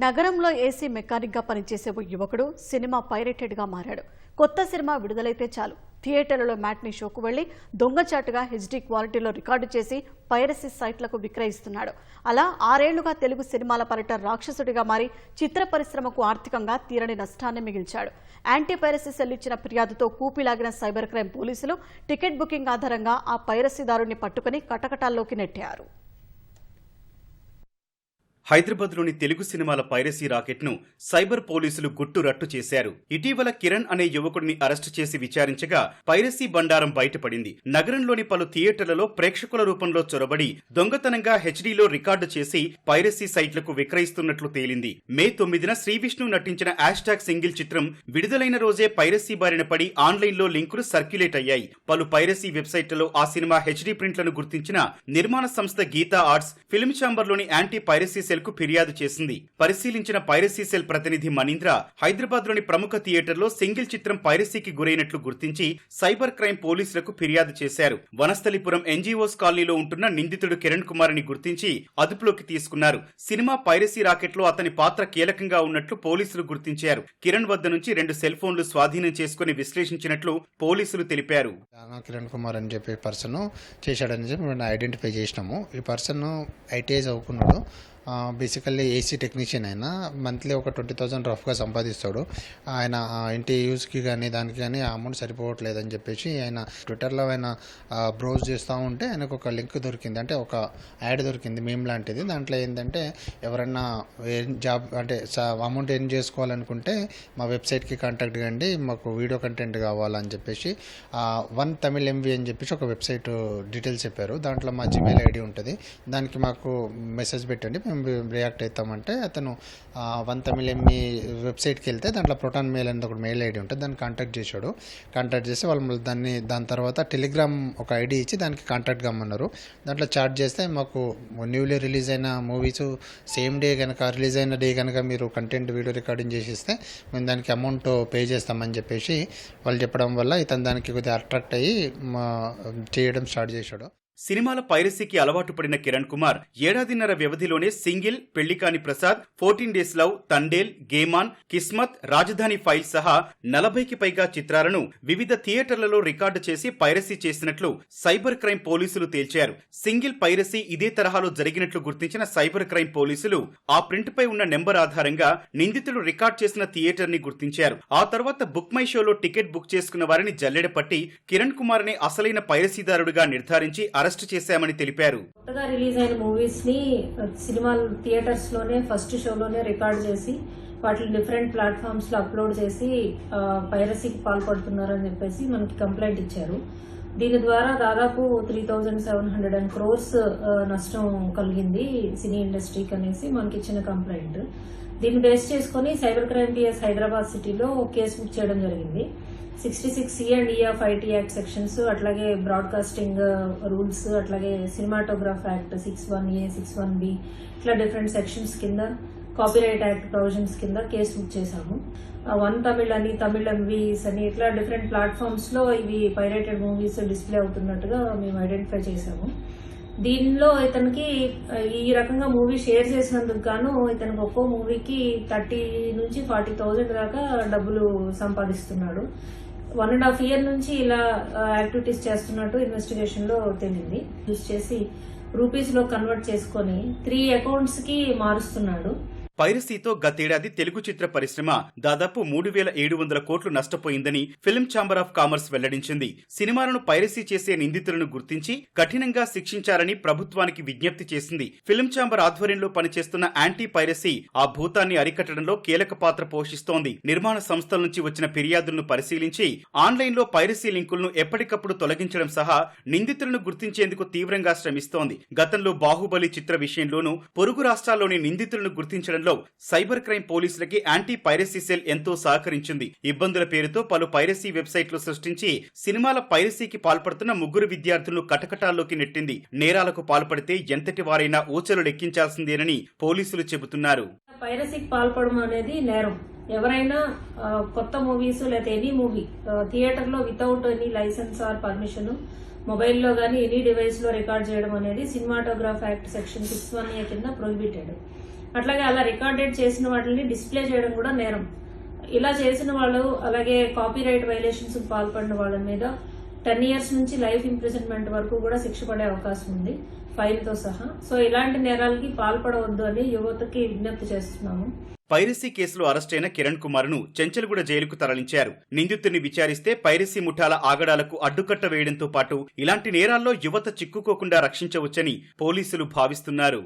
నగరంలో ఏసీ మెకానిక్గా పనిచేసే ఓ యువకుడు సినిమా పైరేటెడ్గా మారాడు. కొత్త సినిమా విడుదలైతే చాలు. థియేటర్లలో మ్యాట్నీ షోకు వెళ్ళి దొంగచాటుగా హెచ్డీ క్వాలిటీలో రికార్డు చేసి పైరసీ సైట్లకు విక్రయిస్తున్నాడు. అలా ఆరేళ్ళుగా తెలుగు సినిమాల పర్యట రాక్షసుడిగా మారి చిత్ర పరిశ్రమకు ఆర్థికంగా తీరని నష్టాన్ని మిగిల్చాడు. యాంటీ పైరసీ సెల్ ఇచ్చిన ఫిర్యాదుతో కూపిలాగిన సైబర్ క్రైమ్ పోలీసులు టికెట్ బుకింగ్ ఆధారంగా ఆ పైరసీదారుని పట్టుకుని కటకటాల్లోకి నెట్టారు. హైదరాబాద్లోని తెలుగు సినిమాల పైరసీ రాకెట్ను సైబర్ పోలీసులు గుట్టు రట్టు చేశారు. ఇటీవల కిరణ్ అనే యువకుడిని అరెస్టు చేసి విచారించగా పైరసీ బండారం బయటపడింది. నగరంలోని పలు థియేటర్లలో ప్రేక్షకుల రూపంలో చొరబడి దొంగతనంగా హెచ్డీలో రికార్డు చేసి పైరసీ సైట్లకు విక్రయిస్తున్నట్లు తేలింది. మే తొమ్మిదిన శ్రీ విష్ణు నటించిన హ్యాష్ సింగిల్ చిత్రం విడుదలైన రోజే పైరసీ బారిన పడి ఆన్లైన్లో లింకులు సర్క్యులేట్ అయ్యాయి. పలు పైరసీ వెబ్సైట్లలో ఆ సినిమా హెచ్డీ ప్రింట్లను గుర్తించిన నిర్మాణ సంస్థ గీతా ఆర్ట్స్ ఫిల్మ్ ఛాంబర్లోని యాంటీ పైరసీ సెల్కు ఫిర్యాదు చేసింది. పరిశీలించిన పైరసీ సెల్ ప్రతినిధి మనీంద్ర హైదరాబాద్లోని ప్రముఖ థియేటర్లో సింగిల్ చిత్రం పైరసీకి గురైనట్లు గుర్తించి సైబర్ క్రైమ్ పోలీసులకు ఫిర్యాదు చేశారు. వనస్థలిపురం ఎన్జీఓస్ కాలనీలో ఉంటున్న నిందితుడు కిరణ్ కుమార్ని గుర్తించి అదుపులోకి తీసుకున్నారు. సినిమా పైరసీ రాకెట్లో అతని పాత్ర కీలకంగా ఉన్నట్లు పోలీసులు గుర్తించారు. కిరణ్ వద్ద నుంచి రెండు సెల్ ఫోన్లు స్వాధీనం చేసుకుని విశ్లేషించినట్లు పోలీసులు తెలిపారు. కిరణ్ కుమార్ అని చెప్పే పర్సన్ చేశాడని చెప్పి మేము ఐడెంటిఫై చేసినాము. ఈ పర్సన్ ఐటీఐ చదువుకున్నాడు. బేసికల్లీ ఏసీ టెక్నీషియన్ అయినా మంత్లీ ఒక ట్వంటీ థౌసండ్ రఫ్గా సంపాదిస్తాడు. ఆయన ఇంటి యూస్కి కానీ దానికి కానీ ఆ అమౌంట్ సరిపోవట్లేదని చెప్పేసి ఆయన ట్విట్టర్లో ఆయన బ్రౌజ్ చేస్తూ ఉంటే ఆయనకు ఒక లింక్ దొరికింది. అంటే ఒక యాడ్ దొరికింది మేము లాంటిది. దాంట్లో ఏంటంటే ఎవరన్నా ఏం జాబ్ అంటే అమౌంట్ ఏం చేసుకోవాలనుకుంటే మా వెబ్సైట్కి కాంటాక్ట్ కండి మాకు వీడియో కంటెంట్ కావాలని చెప్పేసి వన్ తమిళ్ ఎంవి అని చెప్పేసి ఒక వెబ్సైట్ డీటెయిల్స్ చెప్పారు. దాంట్లో మా జిమెయిల్ ఐడి ఉంటుంది. దానికి మాకు మెసేజ్ పెట్టండి. రియాక్ట్ అవుతామంటే అతను వన్ తమిళ్ ఎంఈ వెబ్సైట్కి వెళ్తే దాంట్లో ప్రొటాన్ మెయిల్ అనేది ఒక మెయిల్ ఐడి ఉంటుంది దాన్ని కాంటాక్ట్ చేశాడు. కాంటాక్ట్ చేసి వాళ్ళు దాన్ని దాని తర్వాత టెలిగ్రామ్ ఒక ఐడి ఇచ్చి దానికి కాంటాక్ట్ కమ్మన్నారు. దాంట్లో చాట్ చేస్తే మాకు న్యూలీ రిలీజ్ అయిన మూవీస్ సేమ్ డే కనుక రిలీజ్ అయిన డే కనుక మీరు కంటెంట్ వీడియో రికార్డింగ్ చేసిస్తే మేము దానికి అమౌంట్ పే చేస్తామని చెప్పేసి వాళ్ళు చెప్పడం వల్ల ఇతను దానికి కొద్దిగా అట్రాక్ట్ అయ్యి మా చేయడం స్టార్ట్ చేశాడు. సినిమాల పైరసీకి అలవాటు పడిన కిరణ్ కుమార్ ఏడాదిన్నర వ్యవధిలోనే single Pellikani Prasad fourteen days love Thandel game on Kismat Rajadhani file సహా నలభైకి పైగా చిత్రాలను వివిధ థియేటర్లలో రికార్డు చేసి పైరసీ చేసినట్లు సైబర్ క్రైమ్ పోలీసులు తేల్చారు. సింగిల్ పైరసీ ఇదే తరహాలో జరిగినట్లు గుర్తించిన సైబర్ క్రైమ్ పోలీసులు ఆ ప్రింట్ పై ఉన్న నెంబర్ ఆధారంగా నిందితులు రికార్డ్ చేసిన థియేటర్ని గుర్తించారు. ఆ తర్వాత బుక్ మై షోలో టికెట్ బుక్ చేసుకున్న వారిని జల్లెడ పట్టి కిరణ్ కుమార్ని అసలైన పైరసీదారుడిగా నిర్ధారించి అరెస్ట్ చేశామని తెలిపారు. కొత్తగా రిలీజ్ అయిన మూవీస్ని సినిమా థియేటర్స్లోనే ఫస్ట్ షోలోనే రికార్డ్ చేసి వాటిని డిఫరెంట్ ప్లాట్ఫామ్స్లో అప్లోడ్ చేసి పైరసీకి పాల్పడుతున్నారని చెప్పేసి మనకి కంప్లైంట్ ఇచ్చారు. దీని ద్వారా దాదాపు three thousand seven hundred and crores నష్టం కలిగింది సినీ ఇండస్ట్రీకి అనేసి మనకి ఇచ్చిన కంప్లైంట్ దీన్ని బేస్ చేసుకుని సైబర్ క్రైమ్ టీఎస్ హైదరాబాద్ సిటీలో కేసు బుక్ చేయడం జరిగింది. Sixty six C and EF IT act sections అట్లాగే బ్రాడ్కాస్టింగ్ రూల్స్ అట్లాగే cinematograph act six one A six one B ఇట్లా డిఫరెంట్ సెక్షన్స్ కింద కాపీరైట్ యాక్ట్ ప్రొవిజన్స్ కింద కేసు బుక్ చేశాము. వన్ తమిళ్ అని తమిళ్ ఎంవీస్ అని ఇట్లా డిఫరెంట్ ప్లాట్ఫామ్స్లో ఇవి పైరేటెడ్ మూవీస్ డిస్ప్లే అవుతున్నట్టుగా మేము ఐడెంటిఫై చేశాము. దీనిలో ఇతనికి ఈ రకంగా మూవీ షేర్ చేసినందుకు గాను ఇతనికి ఒక్కో మూవీకి థర్టీ నుంచి ఫార్టీ థౌజండ్ దాకా డబ్బులు సంపాదిస్తున్నాడు. వన్ అండ్ హాఫ్ ఇయర్ నుంచి ఇలా యాక్టివిటీస్ చేస్తున్నట్టు ఇన్వెస్టిగేషన్లో తేలింది. యూజ్ చేసి రూపీస్లో కన్వర్ట్ చేసుకొని త్రీ అకౌంట్స్కి మారుస్తున్నాడు. పైరసీతో గతేడాది తెలుగు చిత్ర పరిశ్రమ దాదాపు మూడు వేల ఏడు వందల కోట్లు నష్టపోయిందని ఫిల్మ్ ఛాంబర్ ఆఫ్ కామర్స్ వెల్లడించింది. సినిమాలను పైరసీ చేసే నిందితులను గుర్తించి కఠినంగా శిక్షించాలని ప్రభుత్వానికి విజ్ఞప్తి చేసింది. ఫిల్మ్ ఛాంబర్ ఆధ్వర్యంలో పనిచేస్తున్న యాంటీ పైరసీ ఆ భూతాన్ని అరికట్టడంలో కీలక పాత్ర పోషిస్తోంది. నిర్మాణ సంస్థల నుంచి వచ్చిన ఫిర్యాదులను పరిశీలించి ఆన్లైన్లో పైరసీ లింకులను ఎప్పటికప్పుడు తొలగించడం సహా నిందితులను గుర్తించేందుకు తీవ్రంగా శ్రమిస్తోంది. గతంలో బాహుబలి చిత్ర విషయంలోనూ పొరుగు రాష్ట్రాల్లోని నిందితులను గుర్తించడంలో సైబర్ క్రైమ్ పోలీసులకి యాంటీ పైరసీ సెల్ ఎంతో సహకరించింది. ఇబ్బందుల పేరుతో పలు పైరసీ వెబ్సైట్లు సృష్టించి సినిమాల పైరసీకి పాల్పడుతున్న ముగ్గురు విద్యార్థులను కటకటాల్లోకి నెట్టింది. నేరాలకు పాల్పడితే ఎంతటి వారైనా ఊచలు లెక్కించాల్సిందేనని పోలీసులు చెబుతున్నారు. పైరసీకి పాల్పడడం అనేది నేరం. ఎవరైనా కొత్త మూవీస్ లేదా ఎనీ మూవీ థియేటర్లో without any licence or permission మొబైల్లో గానీ ఎనీ డివైస్లో రికార్డ్ చేయడం అనేది cinematograph act section six one A కింద ప్రొహిబిటెడ్. అట్లాగే అలా రికార్డెడ్ చేసిన వాటిని డిస్ప్లే చేయడం కూడా నేరం. ఇలా చేసిన వాళ్ళు అలాగే కాపీ రైట్ వైలేషన్స్ పాల్పడిన వాళ్ళ మీద టెన్ ఇయర్స్ నుంచి లైఫ్ ఇంప్రిజన్మెంట్ వరకు కూడా శిక్ష పడే అవకాశం ఉంది ఫైల్తో సహా. సో ఇలాంటి నేరాలకి పాల్పడవద్దు అని యువతకి విజ్ఞప్తి చేస్తున్నాము. పైరసీ కేసులో అరెస్టైన కిరణ్ కుమార్ను చెంచల్గూడ జైలుకు తరలించారు. నిందితుడిని విచారిస్తే పైరసీ ముఠాల ఆగడాలకు అడ్డుకట్ట వేయడంతో పాటు ఇలాంటి నేరాల్లో యువత చిక్కుకోకుండా రక్షించవచ్చని పోలీసులు భావిస్తున్నారు.